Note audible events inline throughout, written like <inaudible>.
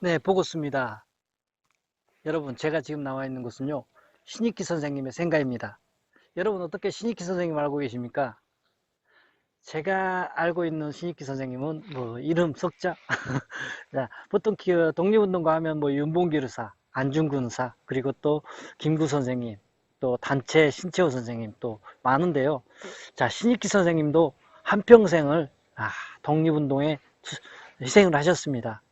네, 보겠습니다. 여러분, 제가 지금 나와 있는 곳은요, 신익기 선생님의 생가입니다. 여러분, 어떻게 신익기 선생님 알고 계십니까? 제가 알고 있는 신익기 선생님은 뭐, 이름 석자. <laughs> 자, 보통 기- 독립운동가 하면 뭐, 윤봉길 의사, 안중근 의사, 그리고 또 김구 선생님, 또 단체 신채호 선생님, 또 많은데요. 자, 신익기 선생님도 한평생을 아, 독립운동에 투- 희생을 하셨습니다.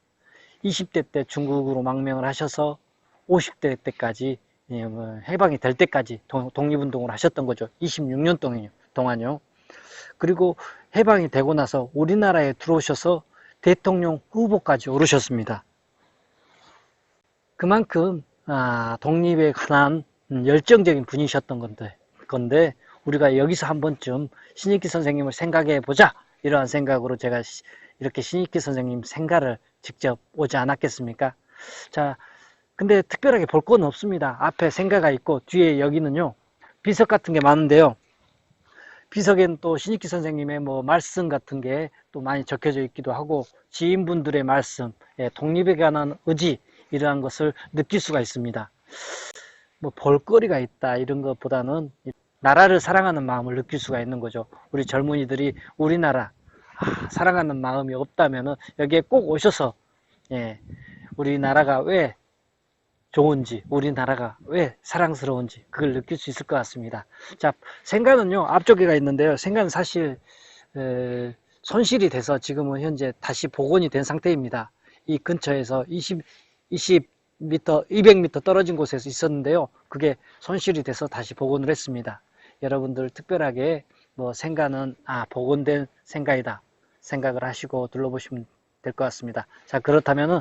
20대 때 중국으로 망명을 하셔서 50대 때까지 예, 뭐 해방이 될 때까지 동- 독립운동을 하셨던 거죠. 26년 동안요. 그리고 해방이 되고 나서 우리나라에 들어오셔서 대통령 후보까지 오르셨습니다. 그만큼 아, 독립에 관한 음, 열정적인 분이셨던 건데, 건데 우리가 여기서 한 번쯤 신익기 선생님을 생각해 보자 이러한 생각으로 제가 시- 이렇게 신익기 선생님 생가를 직접 오지 않았겠습니까? 자, 근데 특별하게 볼 건 없습니다. 앞에 생가가 있고 뒤에 여기는요 비석 같은 게 많은데요. 비석에는 또 신익기 선생님의 뭐 말씀 같은 게 또 많이 적혀져 있기도 하고 지인분들의 말씀, 예, 독립에 관한 의지 이러한 것을 느낄 수가 있습니다. 뭐 볼거리가 있다 이런 것보다는 이 나라를 사랑하는 마음을 느낄 수가 있는 거죠. 우리 젊은이들이 우리나라 아, 사랑하는 마음이 없다면은 여기에 꼭 오셔서 예, 우리나라가 왜 좋은지, 우리나라가 왜 사랑스러운지 그걸 느낄 수 있을 것 같습니다. 자, 생가는요 앞쪽에가 있는데요. 생가는 사실 에, 손실이 돼서 지금은 현재 다시 복원이 된 상태입니다. 이 근처에서 20, 20m, 200m 떨어진 곳에서 있었는데요. 그게 손실이 돼서 다시 복원을 했습니다. 여러분들 특별하게 뭐 생가는 아 복원된 생가이다 생각을 하시고 둘러보시면 될 것 같습니다. 자 그렇다면은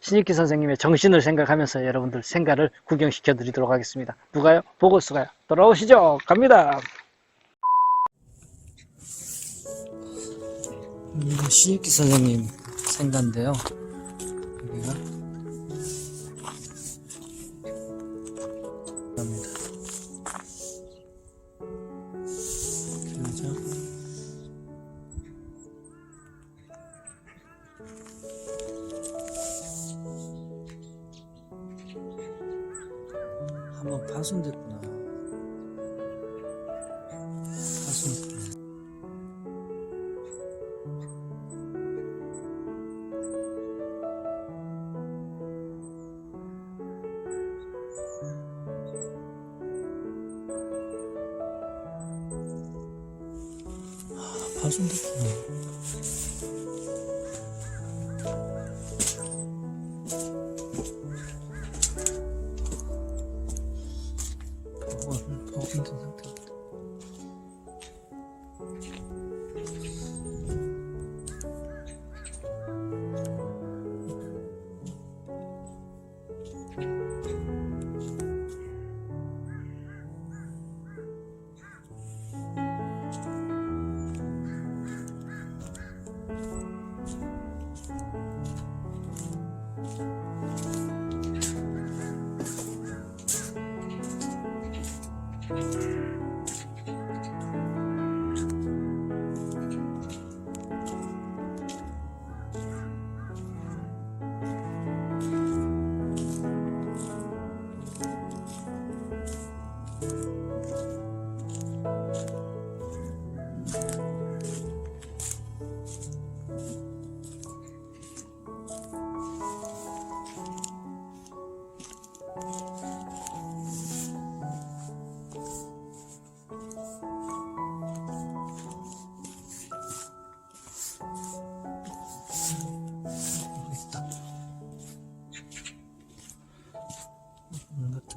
신익기 선생님의 정신을 생각하면서 여러분들 생가를 구경시켜 드리도록 하겠습니다. 누가요? 보고수가요? 돌아오시죠. 갑니다. 음, 신익기 선생님 생가인데요. 여기가 파손됐구나. 아, 파손됐구나.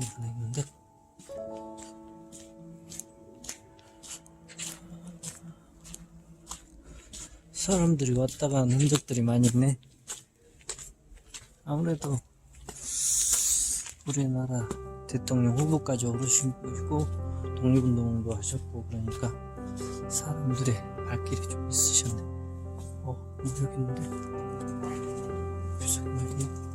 게 하나 있는데. 사람들이 왔다 가는 흔적들이 많이 있네. 아무래도 우리나라 대통령 후보까지 오르신 분이고 독립운동도 하셨고 그러니까 사람들의 발길이 좀 있으셨네. 어, 있는데. 비석 말이야.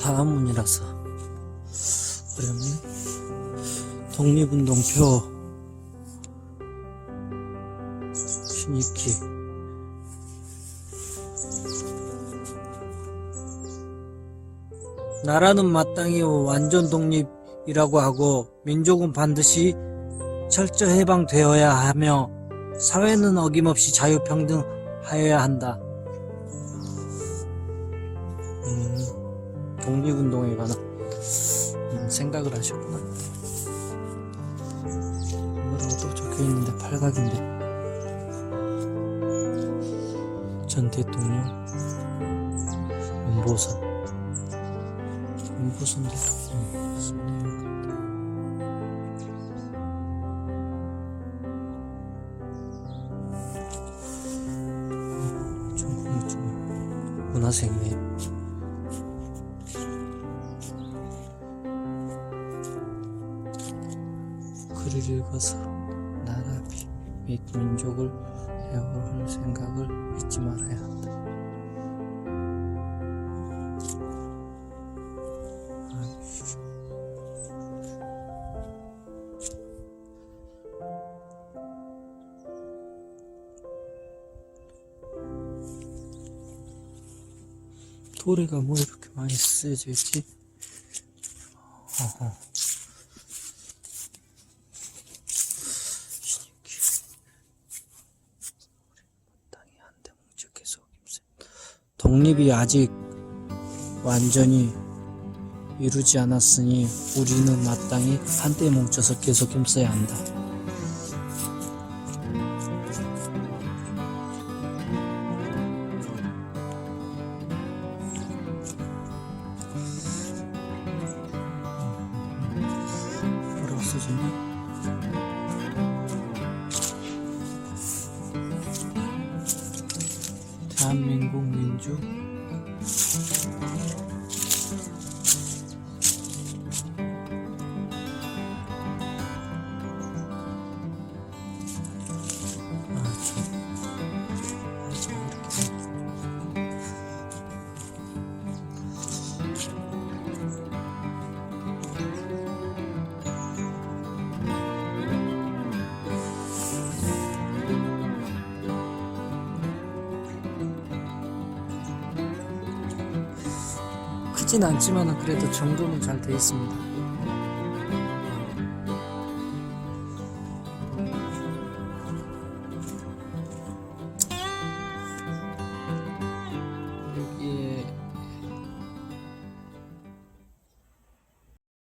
다음문이라서 어렵네. 독립운동표 신익희 나라는 마땅히 완전 독립이라고 하고 민족은 반드시 철저 해방되어야 하며 사회는 어김없이 자유평등하여야 한다. 음, 독립운동에 관한 음, 생각을 하셨구나. 뭐라고 또 적혀 있는데 팔각인데. 전 대통령 윤보선. 윤보선 대통령. 중 문화생님 글을 읽어서 나라 비- 및 민족을 회복할 생각을 잊지 말아야 한다. 도래가 뭐 이렇게 많이 쓰여져 있지? 어허. 신익희. 땅이 한데 뭉쳐 계속 힘세. 독립이 아직 완전히 이루지 않았으니 우리는 마땅히 한때 뭉쳐서 계속 힘써야 한다. 뭐라고 써졌냐? 대한 크진 않지만 그래도 정도는 잘돼 있습니다.